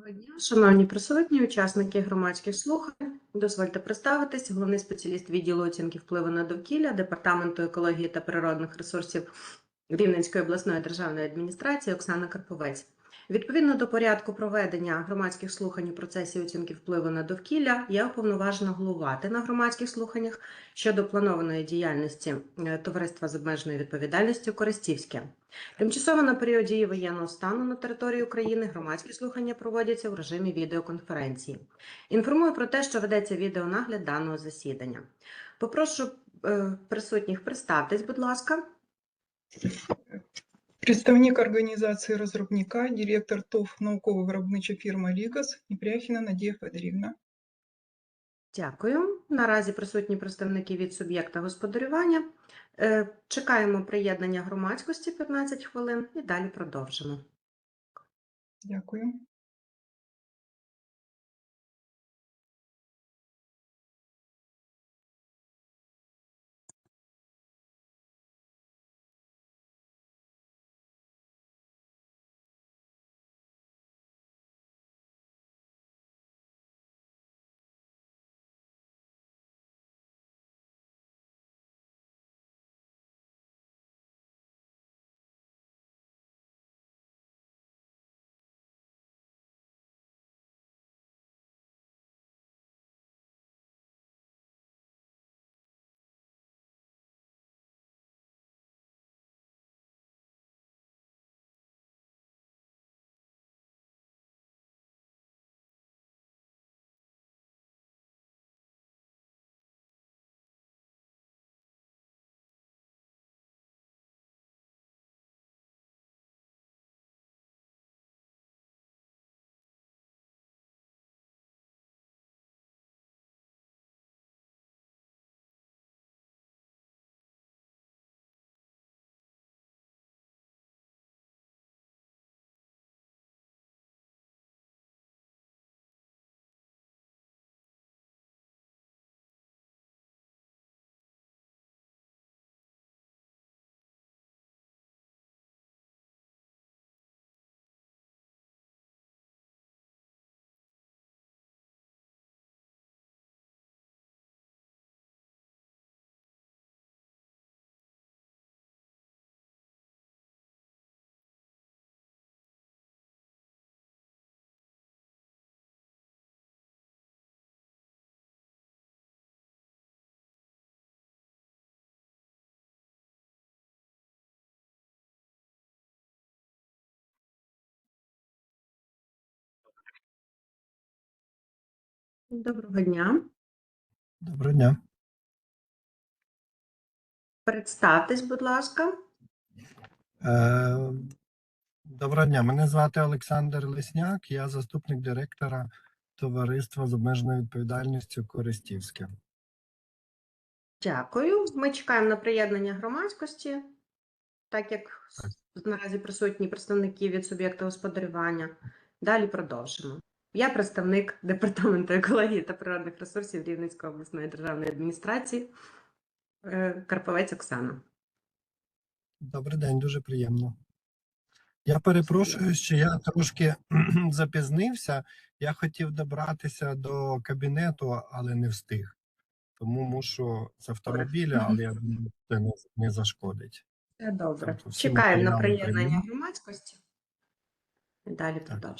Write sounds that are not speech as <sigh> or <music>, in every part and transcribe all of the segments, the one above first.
Доброго дня, шановні присутні, учасники громадських слухань. Дозвольте представитись, головний спеціаліст відділу оцінки впливу на довкілля Департаменту екології та природних ресурсів Рівненської обласної державної адміністрації Оксана Карповець. Відповідно до порядку проведення громадських слухань у процесі оцінки впливу на довкілля, я уповноважена головувати на громадських слуханнях щодо планованої діяльності е, товариства з обмеженою відповідальністю Користівське. Тимчасово на період дії воєнного стану на території України громадські слухання проводяться в режимі відеоконференції. Інформую про те, що ведеться відеонагляд даного засідання. Попрошу е, присутніх представтесь, будь ласка. Представник організації розробника, директор ТОВ науково-виробнича фірма Лігас Непряхіна Надія Федорівна. Дякую. Наразі присутні представники від суб'єкта господарювання. Е, Чекаємо приєднання громадськості 15 хвилин і далі продовжимо. Дякую. Доброго дня. Доброго дня. Представтесь, будь ласка. Е, Доброго дня. Мене звати Олександр Лесняк, я заступник директора товариства з обмеженою відповідальністю Користівське. Дякую. Ми чекаємо на приєднання громадськості, так як наразі присутні представники від суб'єкта господарювання. Далі продовжимо. Я представник департаменту екології та природних ресурсів Рівненської обласної державної адміністрації е, Карповець Оксана. Добрий день, дуже приємно. Я перепрошую, що я трошки <clears throat> запізнився. Я хотів добратися до кабінету, але не встиг. Тому мушу з автомобіля, але я думаю, це не, не зашкодить. Все добре. Тобто Чекаємо на приєднання громадськості. Далі Так.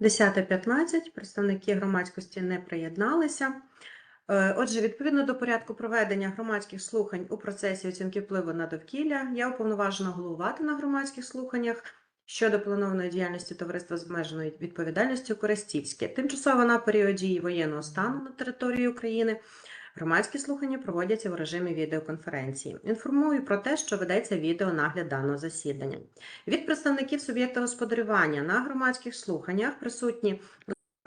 10.15. Представники громадськості не приєдналися. Е, Отже, відповідно до порядку проведення громадських слухань у процесі оцінки впливу на довкілля, я уповноважена головувати на громадських слуханнях щодо планованої діяльності товариства з обмеженою відповідальністю Коростівське. Тимчасово на період дії воєнного стану на території України громадські слухання проводяться в режимі відеоконференції. Інформую про те, що ведеться відеонагляд даного засідання. Від представників суб'єкта господарювання на громадських слуханнях присутні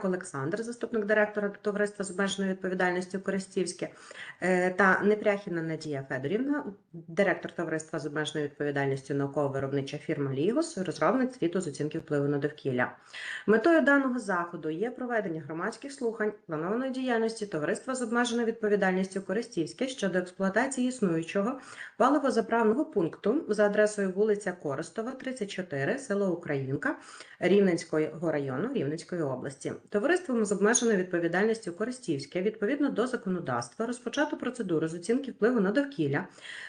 Олександр, заступник директора товариства з обмеженою відповідальністю Коростівське, е, та Непряхіна Надія Федорівна, директор товариства з обмеженою відповідальністю науково-виробнича фірма Лігос, розробник світу з оцінки впливу на довкілля. Метою даного заходу є проведення громадських слухань планованої діяльності товариства з обмеженою відповідальністю Коростівське щодо експлуатації існуючого паливозаправного пункту за адресою вулиця Коростова, 34, село Українка, Рівненського району Рівненської області. Товариством з обмеженою відповідальністю Коростівське відповідно до законодавства розпочато процедуру з оцінки впливу на довкілля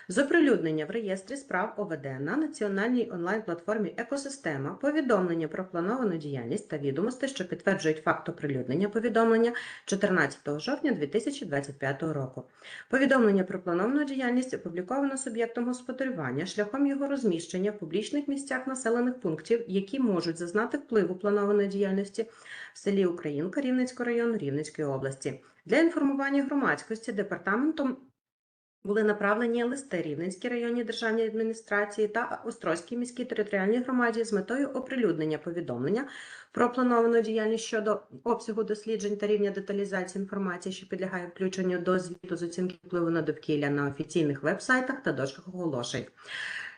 з оприлюднення в реєстрі справ ОВД на національній онлайн-платформі Екосистема повідомлення про плановану діяльність та відомості, що підтверджують факт оприлюднення повідомлення 14 жовтня 2025 року. Повідомлення про плановану діяльність опубліковано суб'єктом господарювання шляхом його розміщення в публічних місцях населених пунктів, які можуть зазнати впливу планованої діяльності в селі Українка Рівненського району Рівненської області. Для інформування громадськості департаментом були направлені листи Рівненській районній державній адміністрації та Острозькій міській територіальній громаді з метою оприлюднення повідомлення про плановану діяльність щодо обсягу досліджень та рівня деталізації інформації, що підлягає включенню до звіту з оцінки впливу на довкілля на офіційних веб-сайтах та дошках оголошень.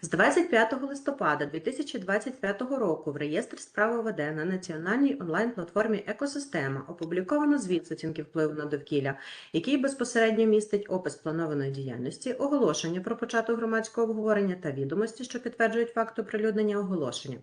З 25 листопада 2025 року в реєстрі справ ОВД на національній онлайн-платформі Екосистема опубліковано звіт з оцінки впливу на довкілля, який безпосередньо містить опис планованої діяльності, оголошення про початок громадського обговорення та відомості, що підтверджують факт оприлюднення оголошення.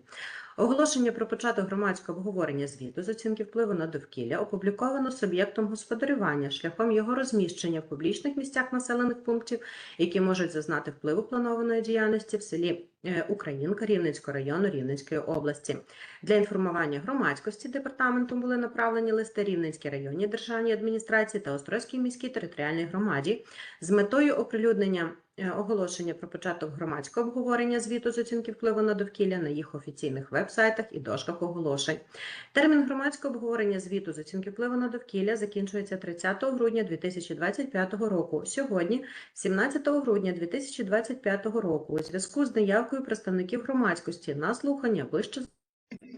Оголошення про початок громадського обговорення звіту з оцінки впливу на довкілля опубліковано суб'єктом господарювання шляхом його розміщення в публічних місцях населених пунктів, які можуть зазнати впливу планованої діяльності в селі е, Українка Рівненського району Рівненської області. Для інформування громадськості департаментом були направлені листи Рівненській районній державній адміністрації та Острозькій міській територіальній громаді з метою оприлюднення оголошення про початок громадського обговорення звіту з оцінки впливу на довкілля на їх офіційних веб-сайтах і дошках оголошень. Термін громадського обговорення звіту з оцінки впливу на довкілля закінчується 30 грудня 2025 року. Сьогодні, 17 грудня 2025 року, у зв'язку з неявкою представників громадськості на слухання вище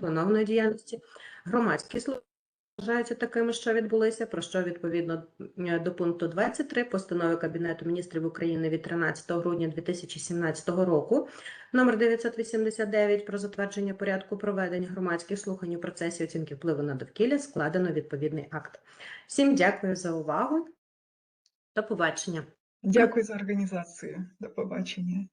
планованої діяльності громадські слухання вважаються такими, що відбулися, про що відповідно до пункту 23 постанови Кабінету міністрів України від 13 грудня 2017 року номер 989 про затвердження порядку проведення громадських слухань у процесі оцінки впливу на довкілля складено відповідний акт. Всім дякую за увагу. До побачення. Дякую за організацію. До побачення.